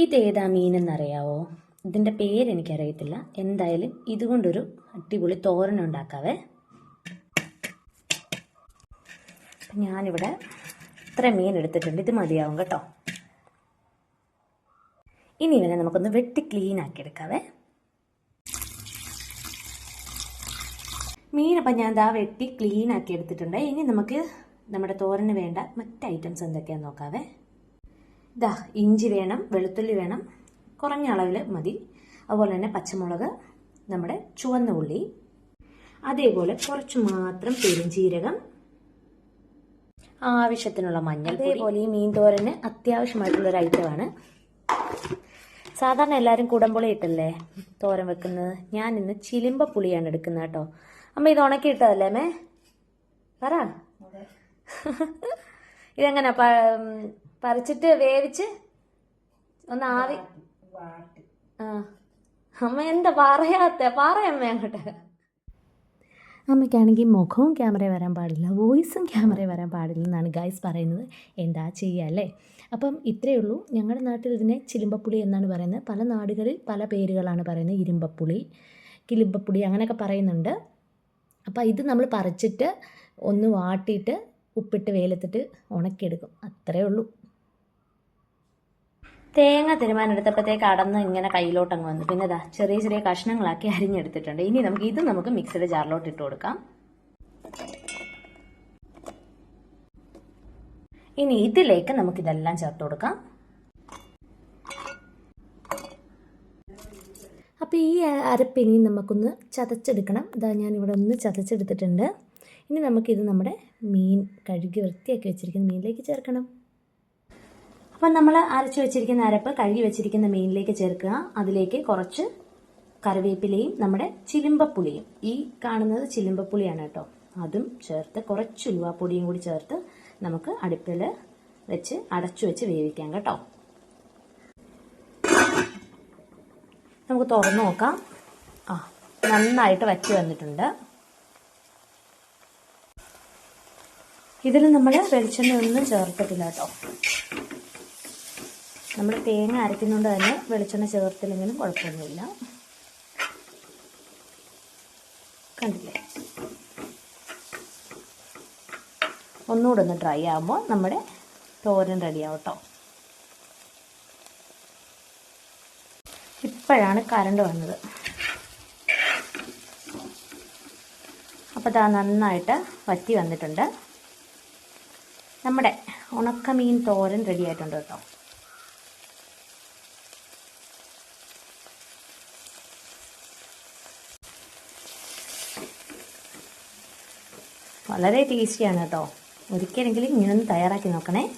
ഇതേതാ മീനെന്നറിയാവോ? ഇതിന്റെ പേരെനിക്കറിയത്തില്ല എന്തായാലും ഇതുകൊണ്ടൊരു അടിപൊളി തോരൻ ഉണ്ടാക്കാവേ. ഞാനിവിടെ ഇത്ര മീൻ എടുത്തിട്ടുണ്ട്. ഇത് മതിയാവും കേട്ടോ. ഇനി ഇവനെ നമുക്കൊന്ന് വെട്ടി ക്ലീൻ ആക്കി എടുക്കാവേ. മീനപ്പം ഞാൻ ദാ വെട്ടി ക്ലീൻ ആക്കി എടുത്തിട്ടുണ്ട്. ഇനി നമുക്ക് നമ്മുടെ തോരന് വേണ്ട മറ്റ് ഐറ്റംസ് എന്തൊക്കെയാണെന്ന് നോക്കാവേ. ഇതാ ഇഞ്ചി വേണം വെളുത്തുള്ളി വേണം കുറഞ്ഞ അളവിൽ മതി. അതുപോലെ തന്നെ പച്ചമുളക് നമ്മുടെ ചുവന്ന ഉള്ളി അതേപോലെ കുറച്ച് മാത്രം പെരുംജീരകം ആവശ്യത്തിനുള്ള മഞ്ഞൾ അതേപോലെ ഈ മീൻ തോരന് അത്യാവശ്യമായിട്ടുള്ള ഒരു ഐറ്റമാണ് സാധാരണ എല്ലാവരും കുടംപുളി ഇട്ടല്ലേ തോരൻ വെക്കുന്നത്? ഞാൻ ഇന്ന് ചിലിമ്പ പുളിയാണ് എടുക്കുന്നത് കേട്ടോ. അമ്മ ഇത് ഉണക്കി ഇട്ടതല്ലേ മേ പറ. ഇതെങ്ങനെ പറിച്ചിട്ട് വേവിച്ച് ഒന്ന് ആവി ആ. അമ്മ എന്താ പറയാത്ത? പറയമ്മ അങ്ങോട്ട്. അമ്മയ്ക്കാണെങ്കിൽ മുഖവും ക്യാമറ വരാൻ പാടില്ല വോയിസും ക്യാമറ വരാൻ പാടില്ല എന്നാണ് ഗൈസ് പറയുന്നത്. എന്താ ചെയ്യുക അല്ലേ? അപ്പം ഇത്രയേ ഉള്ളൂ. ഞങ്ങളുടെ നാട്ടിൽ ഇതിനെ ചിലിമ്പപ്പുളി എന്നാണ് പറയുന്നത്. പല നാടുകളിൽ പല പേരുകളാണ് പറയുന്നത് ഇരുമ്പപ്പുളി കിലിമ്പപ്പുളി അങ്ങനെയൊക്കെ പറയുന്നുണ്ട്. അപ്പോൾ ഇത് നമ്മൾ പറിച്ചിട്ട് ഒന്ന് വാട്ടിയിട്ട് ഉപ്പിട്ട് വെയിലത്തിട്ട് ഉണക്കിയെടുക്കും. അത്രയേ ഉള്ളൂ. തേങ്ങ തിരുമാനെടുത്തപ്പോഴത്തേക്ക് അടന്ന് ഇങ്ങനെ കയ്യിലോട്ടങ്ങ് വന്നു. പിന്നെ ഇതാ ചെറിയ ചെറിയ കഷ്ണങ്ങളാക്കി അരിഞ്ഞെടുത്തിട്ടുണ്ട്. ഇനി നമുക്ക് ഇത് നമുക്ക് മിക്സിയുടെ ജാറിലോട്ട് ഇട്ട് കൊടുക്കാം. ഇനി ഇതിലേക്ക് നമുക്ക് ഇതെല്ലാം ചേർത്ത് കൊടുക്കാം. അപ്പോൾ ഈ അരപ്പിനി നമുക്കൊന്ന് ചതച്ചെടുക്കണം. ഇതാ ഞാനിവിടെ ഒന്ന് ചതച്ചെടുത്തിട്ടുണ്ട്. ഇനി നമുക്കിത് നമ്മുടെ മീൻ കഴുകി വൃത്തിയാക്കി വെച്ചിരിക്കുന്ന മീനിലേക്ക് ചേർക്കണം. അപ്പം നമ്മൾ അരച്ചു വെച്ചിരിക്കുന്ന അരപ്പ് കഴുകി വെച്ചിരിക്കുന്ന മീനിലേക്ക് ചേർക്കുക. അതിലേക്ക് കുറച്ച് കറിവേപ്പിലയും നമ്മുടെ ചിലിമ്പപ്പുളിയും. ഈ കാണുന്നത് ചിലിമ്പപ്പുളിയാണ് കേട്ടോ. അതും ചേർത്ത് കുറച്ച് ഉലുവാപ്പൊടിയും കൂടി ചേർത്ത് നമുക്ക് അടുപ്പിൽ വെച്ച് അടച്ചു വെച്ച് വേവിക്കാം കേട്ടോ. നമുക്ക് തുറന്നു നോക്കാം. ആ നന്നായിട്ട് വറ്റി വന്നിട്ടുണ്ട്. ഇതിൽ നമ്മൾ വെളിച്ചെണ്ണ ഒന്നും ചേർത്തിട്ടില്ല കേട്ടോ. നമ്മൾ തേങ്ങ അരയ്ക്കുന്നതുകൊണ്ട് തന്നെ വെളിച്ചെണ്ണ ചേർത്തില്ലെങ്കിലും കുഴപ്പമൊന്നുമില്ല. കണ്ടില്ലേ? ഒന്നുകൂടെ ഒന്ന് ഡ്രൈ ആകുമ്പോൾ നമ്മുടെ തോരൻ റെഡിയാവും കേട്ടോ ഇപ്പോഴാണ് കറണ്ട് വന്നത്. അപ്പോൾ ഇതാ നന്നായിട്ട് വറ്റി വന്നിട്ടുണ്ട്. നമ്മുടെ ഉണക്കമീൻ തോരൻ റെഡി ആയിട്ടുണ്ട് കേട്ടോ വളരെ ടേസ്റ്റിയാണ് കേട്ടോ. ഒരിക്കലെങ്കിലും ഇങ്ങനൊന്ന് തയ്യാറാക്കി നോക്കണേ.